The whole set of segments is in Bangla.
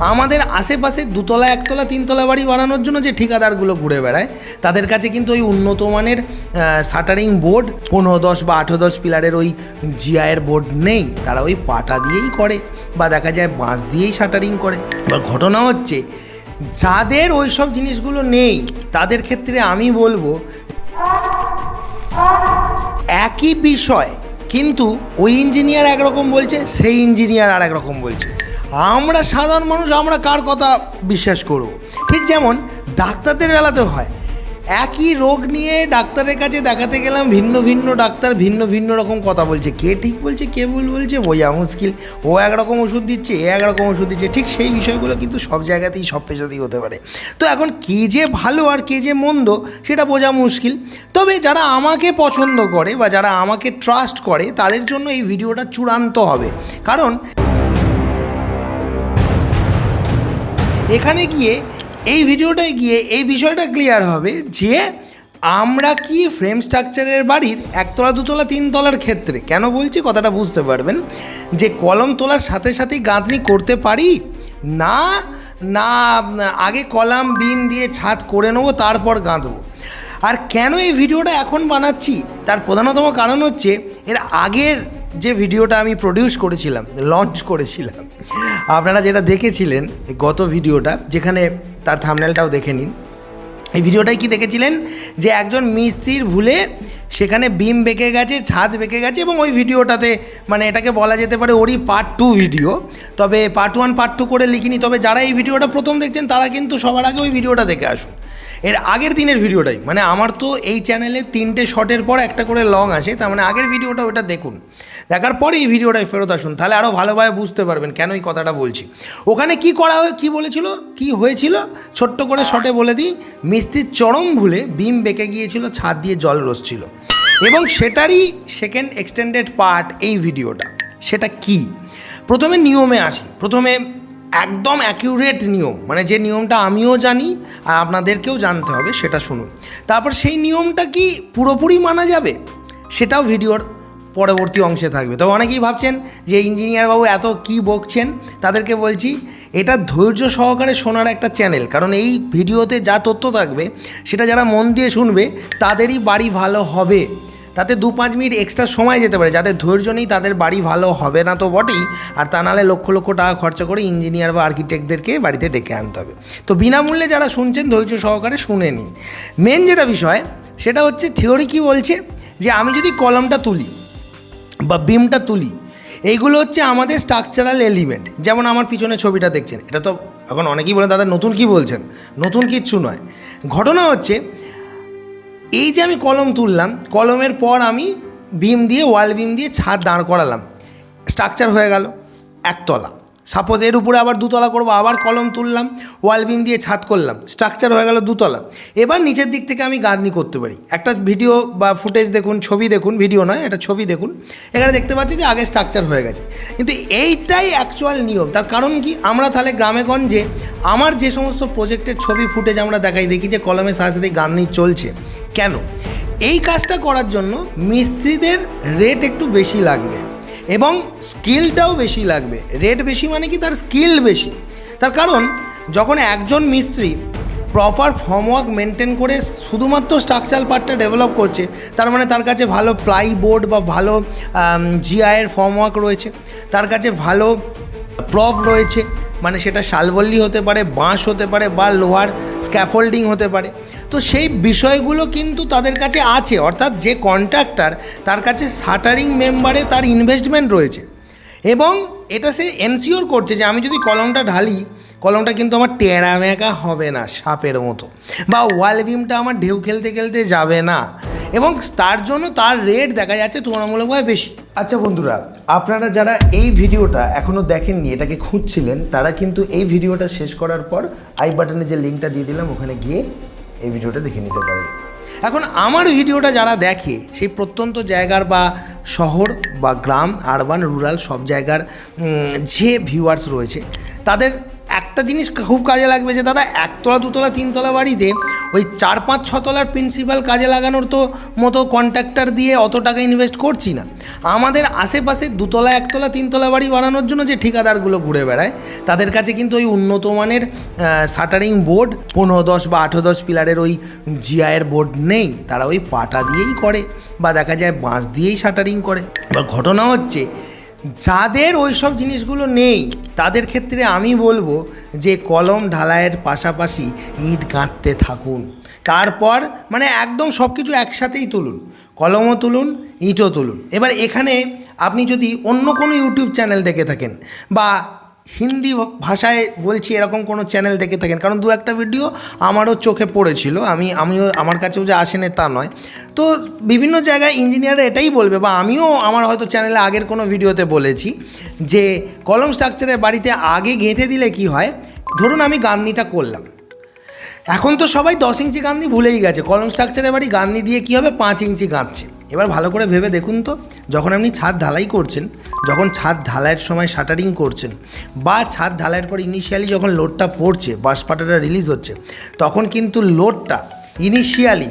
আমাদের আশেপাশে দুতলা, একতলা, তিনতলা বাড়ি বানানোর জন্য যে ঠিকাদারগুলো ঘুরে বেড়ায়, তাদের কাছে কিন্তু ওই উন্নত মানের শাটারিং বোর্ড, পনেরো দশ বা আঠেরো দশ পিলারের ওই জিআইয়ের বোর্ড নেই। তারা ওই পাটা দিয়েই করে বা দেখা যায় বাঁশ দিয়েই শাটারিং করে। এবার ঘটনা হচ্ছে, যাদের ওই সব জিনিসগুলো নেই, তাদের ক্ষেত্রে আমি বলব, একই বিষয়, কিন্তু ওই ইঞ্জিনিয়ার একরকম বলছে, সেই ইঞ্জিনিয়ার আর একরকম বলছে। আমরা সাধারণ মানুষ, আমরা কার কথা বিশ্বাস করব? ঠিক যেমন ডাক্তারদের বেলাতেও হয়। একই রোগ নিয়ে ডাক্তারের কাছে দেখাতে গেলাম, ভিন্ন ভিন্ন ডাক্তার ভিন্ন ভিন্ন রকম কথা বলছে। কে ঠিক বলছে, কে ভুল বলছে, বোঝা মুশকিল। ও একরকম ওষুধ দিচ্ছে, এ একরকম ওষুধ দিচ্ছে। ঠিক সেই বিষয়গুলো কিন্তু সব জায়গাতেই, সব পেশাতেই হতে পারে। তো এখন কে যে ভালো আর কে যে মন্দ, সেটা বোঝা মুশকিল। তবে যারা আমাকে পছন্দ করে বা যারা আমাকে ট্রাস্ট করে, তাদের জন্য এই ভিডিওটা চূড়ান্ত হবে। কারণ এখানে গিয়ে এই ভিডিওটায় গিয়ে এই বিষয়টা ক্লিয়ার হবে যে আমরা কি ফ্রেম স্ট্রাকচারের বাড়ির একতলা, দুতলা, তিনতলার ক্ষেত্রে, কেন বলছি কথাটা বুঝতে পারবেন? যে কলম তোলার সাথে সাথেই গাঁথনি করতে পারি? না না, আগে কলাম, বিম দিয়ে ছাদ করে নেব, তারপর গাঁথবো। আর কেন এই ভিডিওটা এখন বানাচ্ছি? তার প্রধানতম কারণ হচ্ছে, এর আগের যে ভিডিওটা আমি প্রডিউস করেছিলাম লঞ্চ করেছিলাম আপনারা যেটা দেখেছিলেন গত ভিডিওটা, যেখানে তার থামনেলটাও দেখে নিন। এই ভিডিওটায় কি দেখেছিলেন? যে একজন মিস্ত্রির ভুলে সেখানে বিম বেঁকে গেছে, ছাদ বেঁকে গেছে এবং ওই ভিডিওটাতে মানে এটাকে বলা যেতে পারে ওরই পার্ট টু ভিডিও তবে পার্ট ওয়ান পার্ট টু করে লিখিনি, তবে যারা এই ভিডিওটা প্রথম দেখছেন তারা কিন্তু সবার আগে ওই ভিডিওটা দেখে আসুন। এর আগের দিনের ভিডিওটাই। মানে আমার তো এই চ্যানেলে তিনটে শটের পর একটা করে লং আসে, তার মানে আগের ভিডিওটা ওটা দেখুন। দেখার পরে এই ভিডিওটায় ফেরত আসুন, তাহলে আরও ভালোভাবে বুঝতে পারবেন কেন এই কথাটা বলছি। ওখানে কি করা হয়, কী বলেছিল, কি হয়েছিল? ছোট্ট করে শটে বলে দিই মিস্ত্রির চরম ভুলে বিম বেঁকে গিয়েছিল, ছাদ দিয়ে জল রসছিল। এবং সেটারই সেকেন্ড এক্সটেন্ডেড পার্ট এই ভিডিওটা, সেটা কি? প্রথমে নিয়মে আসি, প্রথমে একদম অ্যাকিউরেট নিয়ম। মানে যে নিয়মটা আমিও জানি আর আপনাদেরকেও জানতে হবে, সেটা শুনুন। তারপর সেই নিয়মটা কি পুরোপুরি মানা যাবে? সেটাও ভিডিওর পরবর্তী অংশে থাকবে। তবে অনেকেই ভাবছেন যে ইঞ্জিনিয়ার বাবু এত কি বকছেন? তাদেরকে বলছি, এটা ধৈর্য সহকারে শোনার একটা চ্যানেল কারণ এই ভিডিওতে যা তথ্য থাকবে, সেটা যারা মন দিয়ে শুনবে, তাদেরই বাড়ি ভালো হবে। তাতে দু পাঁচ মিনিট এক্সট্রা সময় যেতে পারে, যাদের ধৈর্য নেই তাদের বাড়ি ভালো হবে না তো বটেই, আর তা নাহলে লক্ষ লক্ষ টাকা খরচা করে ইঞ্জিনিয়ার বা আর্কিটেক্টদেরকে বাড়িতে ডেকে আনতে হবে। তো বিনামূল্যে যারা শুনছেন, ধৈর্য সহকারে শুনে নিন। মেন যেটা বিষয়, সেটা হচ্ছে থিওরি কি বলছে? যে আমি যদি কলমটা তুলি বা বিমটা তুলি, এইগুলো হচ্ছে আমাদের স্ট্রাকচারাল এলিমেন্ট যেমন আমার পিছনে ছবিটা দেখছেন, এটা তো এখন অনেকেই বলে, দাদা নতুন কি বলছেন? নতুন কিচ্ছু নয়। ঘটনা হচ্ছে এই যে আমি কলম তুললাম, কলমের পর আমি বিম দিয়ে, ওয়াল বিম দিয়ে ছাদ দাঁড় করালাম। স্ট্রাকচার হয়ে গেল, একতলা। সাপোজ এর উপরে আবার দুতলা করব, আবার কলম তুললাম ওয়াল বিম দিয়ে ছাদ করলাম স্ট্রাকচার হয়ে গেল দুতলা। এবার নিচের দিক থেকে আমি গাঁথনি করতে পারি। একটা ভিডিও বা ফুটেজ দেখুন, ছবি দেখুন ভিডিও নয়, একটা ছবি দেখুন। এখানে দেখতে পাচ্ছি যে আগে স্ট্রাকচার হয়ে গেছে। কিন্তু এইটাই অ্যাকচুয়াল নিয়ম। তার কারণ কি? আমরা তাহলে গ্রামে গঞ্জে আমার যে সমস্ত প্রজেক্টের ছবি ফুটেজ আমরা দেখাই, দেখি যে কলমের সাথে সাথে গাঁথনি চলছে। কেন? এই কাজটা করার জন্য মিস্ত্রিদের রেট একটু বেশি লাগবে। এবং স্কিলটাও বেশি লাগবে। রেট বেশি মানে কি? তার স্কিল বেশি। তার কারণ, যখন একজন মিস্ত্রি প্রপার ফর্মওয়ার্ক মেনটেন করে শুধুমাত্র স্ট্রাকচার পার্টটা ডেভেলপ করছে, তার মানে তার কাছে ভালো প্লাই বোর্ড বা ভালো জিআইয়ের ফর্মওয়ার্ক রয়েছে, তার কাছে ভালো প্রফ রয়েছে মানে সেটা শালবল্লি হতে পারে, বাঁশ হতে পারে বা লোহার স্ক্যাফোল্ডিং হতে পারে। তো সেই বিষয়গুলো কিন্তু তাদের কাছে আছে। অর্থাৎ যে কন্ট্রাক্টর তার কাছে শাটারিং মেম্বারে তার ইনভেস্টমেন্ট রয়েছে। এবং এটা সে এনসিওর করছে যে আমি যদি কলমটা ঢালি, কলমটা কিন্তু আমার টেরা মেকা হবে না সাপের মতো। বা ওয়াল বিমটা আমার ঢেউ খেলতে খেলতে যাবে না। এবং তার জন্য তার রেট দেখা যাচ্ছে তুলনামূলকভাবে বেশি। আচ্ছা বন্ধুরা আপনারা যারা এই ভিডিওটা এখনও দেখেননি এটাকে খুঁজছিলেন তারা কিন্তু এই ভিডিওটা শেষ করার পর আই বাটনে যে লিঙ্কটা দিয়ে দিলাম ওখানে গিয়ে এই ভিডিওটা দেখে নিতে পারেন। এখন আমার ভিডিওটা যারা দেখে সেই প্রত্যন্ত জায়গার বা শহর বা গ্রাম আরবান রুরাল সব জায়গার যে ভিউয়ার্স রয়েছে তাদের একটা জিনিস খুব কাজে লাগবে যে, দাদা, একতলা, দুতলা, তিনতলা বাড়িতে ওই চার, পাঁচ, ছতলার প্রিন্সিপাল কাজে লাগানোর তো মতো কন্ট্রাক্টর দিয়ে অত টাকা ইনভেস্ট করছি না। আমাদের আশেপাশে দুতলা, একতলা, তিনতলা বাড়ি বানানোর জন্য যে ঠিকাদারগুলো ঘুরে বেড়ায়, তাদের কাছে কিন্তু ওই উন্নত মানের শাটারিং বোর্ড পনেরো দশ বা আঠেরো দশ পিলারের ওই জিআইয়ের বোর্ড নেই। তারা ওই পাটা দিয়েই করে বা দেখা যায় বাঁশ দিয়েই শাটারিং করে। এবার ঘটনা হচ্ছে যাদের ওই সব জিনিসগুলো নেই, তাদের ক্ষেত্রে আমি বলব যে কলম ঢালাইয়ের পাশাপাশি ইট গাঁথতে থাকুন। তারপর মানে একদম সব কিছু একসাথেই তুলুন। কলমও তুলুন, ইটও তুলুন। এবার এখানে আপনি যদি অন্য কোনো ইউটিউব চ্যানেল দেখে থাকেন বা হিন্দি ভাষায় বলছি এরকম কোনো চ্যানেল দেখে থাকেন। কারণ দু একটা ভিডিও আমারও চোখে পড়েছিল। আমি, আমিও, আমার কাছেও যে আসেনি তা নয়। তো বিভিন্ন জায়গায় ইঞ্জিনিয়ার এটাই বলবে বা আমিও আমার হয়তো চ্যানেলে আগের কোনো ভিডিওতে বলেছি যে, কলম স্ট্রাকচারের বাড়িতে আগে গেঁথে দিলে কি হয়? ধরুন আমি গান্ধীটা করলাম। এখন তো সবাই দশ ইঞ্চি গান্ধি ভুলেই গেছে। কলম স্ট্রাকচারে বাড়ি গান্ধি দিয়ে কী হবে? পাঁচ ইঞ্চি গাঁথছে। এবার ভালো করে ভেবে দেখুন তো, যখন আপনি ছাদ ঢালাই করছেন, যখন ছাদ ঢালাইয়ের সময় শাটারিং করছেন, বা ছাদ ঢালাইয়ের পর ইনিশিয়ালি যখন লোডটা পড়ছে, বাঁশপাটাটা রিলিজ হচ্ছে, তখন কিন্তু লোডটা ইনিশিয়ালি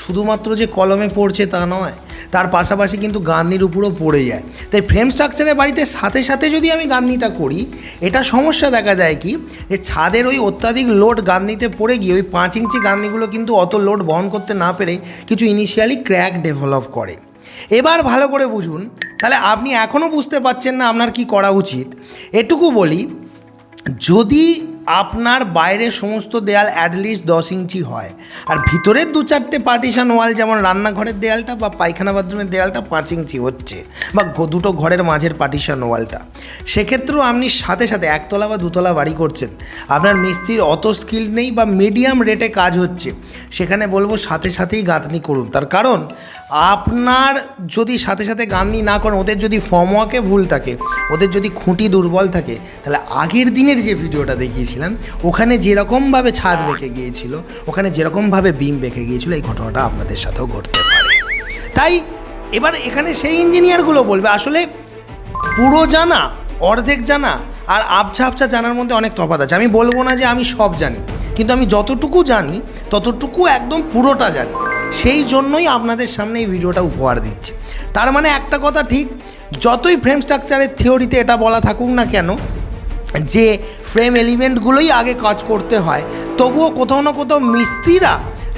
শুধুমাত্র যে কলমে পড়ছে তা নয়, তার পাশাপাশি কিন্তু গান্ধীর উপরও পড়ে যায়। তাই ফ্রেম স্ট্রাকচারের বাড়িতে সাথে সাথে যদি আমি গান্ধীটা করি, এটা সমস্যা দেখা দেয় কি? যে ছাদের ওই অত্যাধিক লোড গান্ধিতে পড়ে গিয়ে ওই পাঁচ ইঞ্চি গান্ধিগুলো কিন্তু অত লোড বহন করতে না পেরে কিছু ইনিশিয়ালি ক্র্যাক ডেভেলপ করে। এবার ভালো করে বুঝুন, তাহলে আপনি এখনও বুঝতে পারছেন না আপনার কি করা উচিত। এটুকু বলি, যদি আপনার বাইরে সমস্ত দেয়াল অ্যাটলিস্ট দশ ইঞ্চি হয়। আর ভিতরের দু চারটে পার্টিশন ওয়াল যেমন রান্নাঘরের দেয়ালটা বা পায়খানা বাথরুমের দেয়ালটা পাঁচ ইঞ্চি হচ্ছে বা দুটো ঘরের মাঝের পার্টিশন ওয়ালটা সেক্ষেত্রেও আপনি সাথে সাথে একতলা বা দুতলা বাড়ি করছেন। আপনার মিস্ত্রির অত স্কিল নেই বা মিডিয়াম রেটে কাজ হচ্ছে। সেখানে বলব সাথে সাথেই গাঁথনি করুন। তার কারণ, আপনার যদি সাথে সাথে গাঁথনি না করেন, ওদের যদি ফর্মওয়াকে ভুল থাকে, ওদের যদি খুঁটি দুর্বল থাকে, তাহলে আগের দিনের যে ভিডিওটা দেখিয়েছিলাম, ওখানে যেরকমভাবে ছাদ বেঁকে গিয়েছিল, ওখানে যেরকমভাবে বিম বেঁকে গিয়েছিল, এই ঘটনাটা আপনাদের সাথেও ঘটতে পারে। তাই, এবার এখানে সেই ইঞ্জিনিয়ারগুলো বলবে, আসলে পুরো জানা অর্ধেক জানা আর আবছা আবছা জানার মধ্যে অনেক তফাৎ আছে। আমি বলব না যে আমি সব জানি, কিন্তু আমি যতটুকু জানি, ততটুকু একদম পুরোটা জানি। সেই জন্যই আপনাদের সামনে এই ভিডিওটা উপহার দিচ্ছে। তার মানে একটা কথা ঠিক, যতই ফ্রেম স্ট্রাকচারের থিওরিতে এটা বলা থাকুক না কেন, যে ফ্রেম এলিমেন্টগুলোই আগে কাজ করতে হয়, তবুও কোথাও না কোথাও মিস্ত্রিরা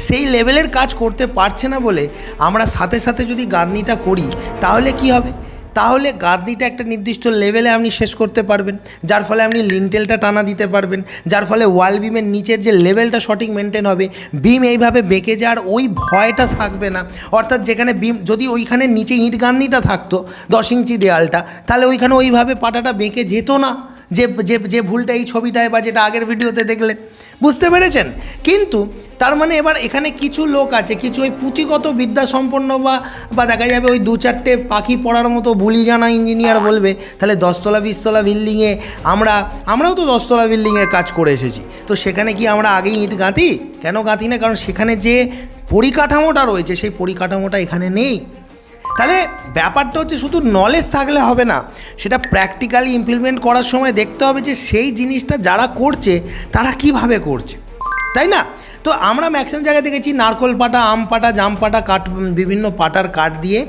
সেই লেভেলের কাজ করতে পারছে না বলে আমরা সাথে সাথে যদি গাঁথনিটা করি, তাহলে কি হবে? তাহলে গাদ্দিটা একটা নির্দিষ্ট লেভেলে আপনি শেষ করতে পারবেন। যার ফলে আপনি লিন্টেলটা টানা দিতে পারবেন। যার ফলে ওয়াল বিমের নিচের যে লেভেলটা সঠিক মেনটেন হবে বিম এইভাবে বেঁকে যাওয়ার ওই ভয়টা থাকবে না। অর্থাৎ যেখানে বিম যদি ওইখানে নিচে ইট গাঁথনিটা থাকতো, দশ ইঞ্চি দেয়ালটা, তাহলে ওইখানে ওইভাবে পাটাটা বেঁকে যেত না। যে যে যে ভুলটা এই ছবিটায় বা যেটা আগের ভিডিওতে দেখলেন, বুঝতে পেরেছেন? কিন্তু তার মানে এবার এখানে কিছু লোক আছে, কিছু ওই পুঁথিগত বিদ্যা সম্পন্ন বা বা দেখা যাবে ওই দু চারটে পাখি পড়ার মতো বুলি জানা ইঞ্জিনিয়ার বলবে, তাহলে দশতলা, বিশতলা বিল্ডিংয়ে আমরা, আমরাও তো দশতলা বিল্ডিংয়ে কাজ করে এসেছি। তো সেখানে কি আমরা আগেই ইট গাঁথি? কেন গাঁথি না? কারণ সেখানে যে পরিকাঠামোটা রয়েছে, সেই পরিকাঠামোটা এখানে নেই। তাহলে ব্যাপারটা হচ্ছে শুধু নলেজ থাকলে হবে না, সেটা প্র্যাকটিক্যালি ইমপ্লিমেন্ট করার সময় দেখতে হবে যে সেই জিনিসটা যারা করছে, তারা কীভাবে করছে। তাই না? তো আমরা ম্যাক্সিমাম জায়গায় দেখেছি, নারকোল পাটা, আম পাটা, জাম পাটা, কাঠ বিভিন্ন পাটার কাঠ দিয়ে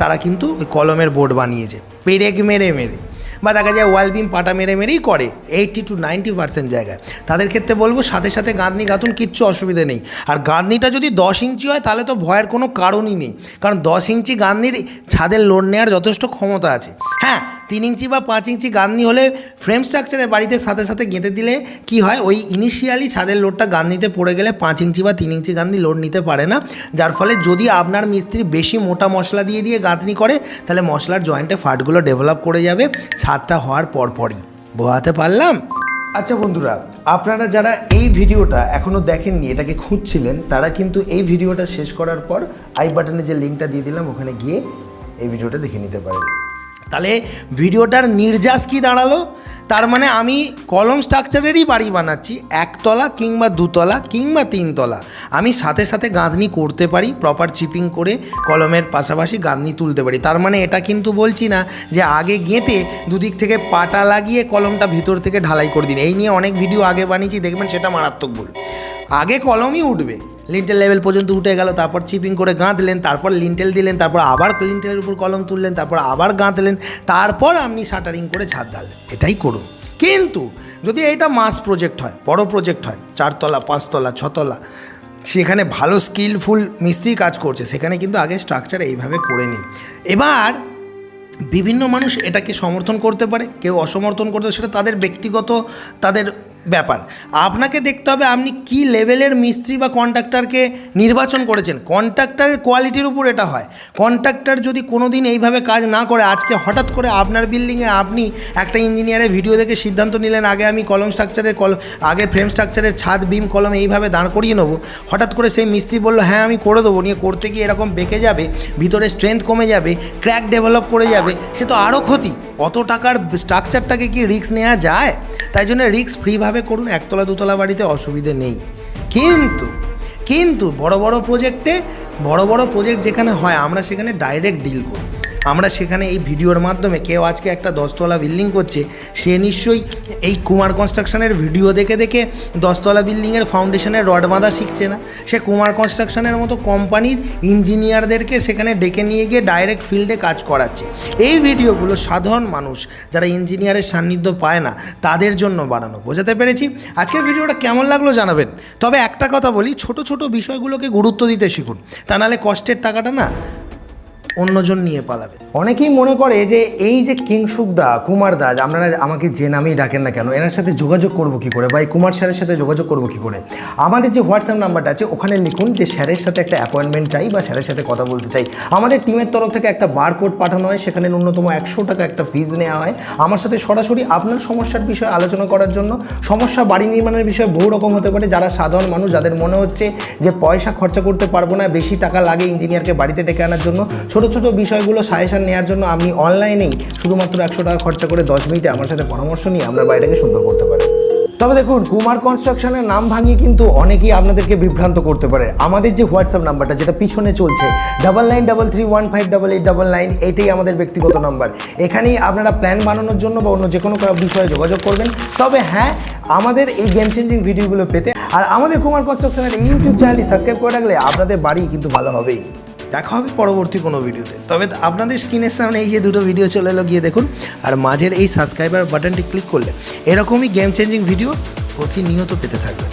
তারা কিন্তু কলমের বোর্ড বানিয়েছে। পেরেক মেরে মেরে। বা দেখা যায় ওয়াল বিম পাটা মেরে মেরেই করে। এইটটি টু নাইনটি পার্সেন্ট জায়গায়। তাদের ক্ষেত্রে বলব সাথে সাথে গাঁদনি গাঁথুন কিচ্ছু অসুবিধে নেই। আর গাঁদনিটা যদি দশ ইঞ্চি হয়, তাহলে তো ভয়ের কোনো কারণই নেই। কারণ দশ ইঞ্চি গাঁদনির ছাদের লোড নেওয়ার যথেষ্ট ক্ষমতা আছে। হ্যাঁ তিন ইঞ্চি বা পাঁচ ইঞ্চি গাঁথনি হলে ফ্রেম স্ট্রাকচারে বাড়িতে সাথে সাথে গেঁথে দিলে কি হয়? ওই ইনিশিয়ালি ছাদের লোডটা গাঁথনিতে পড়ে গেলে পাঁচ ইঞ্চি বা তিন ইঞ্চি গাঁথনি লোড নিতে পারে না। যার ফলে যদি আপনার মিস্ত্রি বেশি মোটা মশলা দিয়ে দিয়ে গাঁথনি করে, তাহলে মশলার জয়েন্টে ফাটগুলো ডেভেলপ করে যাবে ছাদটা হওয়ার পরপরই। বোঝাতে পারলাম? আচ্ছা বন্ধুরা, আপনারা যারা এই ভিডিওটা এখনও দেখেননি, এটাকে খুঁজছিলেন, তারা কিন্তু এই ভিডিওটা শেষ করার পর আই বাটনে যে লিঙ্কটা দিয়ে দিলাম, ওখানে গিয়ে এই ভিডিওটা দেখে নিতে পারেন। তাহলে ভিডিওটার নির্যাস কি দাঁড়াল? তার মানে আমি কলম স্ট্রাকচারেরই বাড়ি বানাচ্ছি, একতলা কিংবা দুতলা কিংবা তিনতলা। আমি সাথে সাথে গাঁথনি করতে পারি প্রপার চিপিং করে কলমের পাশাপাশি গাঁথনি তুলতে পারি। তার মানে এটা কিন্তু বলছি না যে আগে গেঁথে দুদিক থেকে পাটা লাগিয়ে কলমটা ভিতর থেকে ঢালাই করে দিন। এই নিয়ে অনেক ভিডিও আগে বানিয়েছি, দেখবেন সেটা মারাত্মক ভুল। আগে কলমই উঠবে। লিন্টেল লেভেল পর্যন্ত উঠে গেল, তারপর চিপিং করে গাঁথলেন, তারপর লিন্টেল দিলেন, তারপর আবার লিন্টেলের উপর কলম তুললেন, তারপর আবার গাঁথলেন, তারপর আপনি শাটারিং করে ছাদ ঢাললেন। এটাই করুন। কিন্তু যদি এটা মাস প্রজেক্ট হয়, বড় প্রজেক্ট হয়, চারতলা, পাঁচতলা, ছতলা, সেখানে ভালো স্কিলফুল মিস্ত্রি কাজ করছে, সেখানে কিন্তু আগে স্ট্রাকচার এইভাবে করে নিন। এবার বিভিন্ন মানুষ এটাকে সমর্থন করতে পারে, কেউ অসমর্থন করতে সেটা তাদের ব্যক্তিগত, তাদের ব্যাপার। আপনাকে দেখতে হবে আপনি কি লেভেলের মিস্ত্রি বা কন্ট্রাক্টরকে নির্বাচন করেছেন। কন্ট্রাক্টরের কোয়ালিটির উপর এটা হয়। কন্ট্রাক্টর যদি কোনো দিন এইভাবে কাজ না করে, আজকে হঠাৎ করে আপনার বিল্ডিংয়ে আপনি একটা ইঞ্জিনিয়ারের ভিডিও দেখে সিদ্ধান্ত নিলেন, আগে আমি কলম স্ট্রাকচারের কল আগে ফ্রেম স্ট্রাকচারের ছাদ, বিম, কলম এইভাবে দাঁড় করিয়ে নেব। হঠাৎ করে সেই মিস্ত্রি বলল হ্যাঁ আমি করে দেবো। নিয়ে করতে গিয়ে এরকম বেঁকে যাবে, ভিতরে স্ট্রেংথ কমে যাবে ক্র্যাক ডেভেলপ করে যাবে, সে তো আরও ক্ষতি। অত টাকার স্ট্রাকচারটাকে কি রিস্ক নেওয়া যায়? তাই জন্য রিস্ক ফ্রিভাবে করুন, একতলা, দুতলা বাড়িতে অসুবিধে নেই। কিন্তু কিন্তু বড় বড় প্রজেক্টে বড় বড় প্রজেক্ট যেখানে হয়, আমরা সেখানে ডাইরেক্ট ডিল করি। আমরা সেখানে এই ভিডিওর মাধ্যমে কেউ আজকে একটা দশতলা বিল্ডিং করছে, সে নিশ্চয়ই এই কুমার কনস্ট্রাকশনের ভিডিও দেখে দেখে দশতলা বিল্ডিংয়ের ফাউন্ডেশনের রড বাঁধা শিখছে না। সে কুমার কনস্ট্রাকশনের মতো কোম্পানির ইঞ্জিনিয়ারদেরকে সেখানে ডেকে নিয়ে গিয়ে ডাইরেক্ট ফিল্ডে কাজ করাচ্ছে। এই ভিডিওগুলো সাধারণ মানুষ যারা ইঞ্জিনিয়ারের সান্নিধ্য পায় না, তাদের জন্য বানানো। বোঝাতে পেরেছি? আজকের ভিডিওটা কেমন লাগল জানাবেন। তবে একটা কথা বলি, ছোট ছোট বিষয়গুলোকে গুরুত্ব দিতে শিখুন। তা নাহলে কষ্টের টাকাটা না অন্যজন নিয়ে পালাবে। অনেকেই মনে করে যে এই যে কিংসুকদা কুমার দাস, আপনারা আমাকে যে নামেই ডাকেন না কেন, এনার সাথে যোগাযোগ করব কি করে? বা এই কুমার স্যারের সাথে যোগাযোগ করব কি করে? আমাদের যে হোয়াটসঅ্যাপ নাম্বারটা আছে, ওখানে লিখুন যে স্যারের সাথে একটা অ্যাপয়েন্টমেন্ট চাই বা স্যারের সাথে কথা বলতে চাই। আমাদের টিমের তরফ থেকে একটা বারকোড পাঠানো হয়, সেখানে ন্যূনতম একশো টাকা একটা ফিজ নেওয়া হয়। আমার সাথে সরাসরি আপনার সমস্যার বিষয়ে আলোচনা করার জন্য, সমস্যা বাড়ি নির্মাণের বিষয়ে বহু রকম হতে পারে, যারা সাধারণ মানুষ, যাদের মনে হচ্ছে যে পয়সা খরচা করতে পারব না, বেশি টাকা লাগে ইঞ্জিনিয়ারকে বাড়িতে ডেকে আনার জন্য। ছোট ছোট ছোট বিষয়গুলো সাজেশন নেওয়ার জন্য আপনি অনলাইনেই শুধুমাত্র একশো টাকা খরচা করে দশ মিনিটে আমার সাথে পরামর্শ নিয়ে আপনার বাড়িটাকে সুন্দর করতে পারেন তবে দেখুন, কুমার কনস্ট্রাকশনের নাম ভাঙিয়ে কিন্তু অনেকেই আপনাদেরকে বিভ্রান্ত করতে পারে। আমাদের যে হোয়াটসঅ্যাপ নাম্বারটা, যেটা পিছনে চলছে double nine double three one five double eight double nine এটাই আমাদের ব্যক্তিগত নাম্বার। এখানেই আপনারা প্ল্যান বানানোর জন্য বা অন্য যে কোনো বিষয়ে যোগাযোগ করবেন। তবে হ্যাঁ আমাদের এই গেম চেঞ্জিং ভিডিওগুলো পেতে আর আমাদের কুমার কনস্ট্রাকশনের ইউটিউব চ্যানেলটি সাবস্ক্রাইব করে রাখলে আপনাদের বাড়ি কিন্তু ভালো হবেই। দেখা হবে পরবর্তী কোনো ভিডিওতে। তবে আপনাদের স্ক্রিনের সামনে এই যে দুটো ভিডিও চলে এলো, গিয়ে দেখুন। আর মাঝের এই সাবস্ক্রাইবার বাটনটি ক্লিক করলে এরকমই গেম চেঞ্জিং ভিডিও প্রতিনিয়ত পেতে থাকবেন।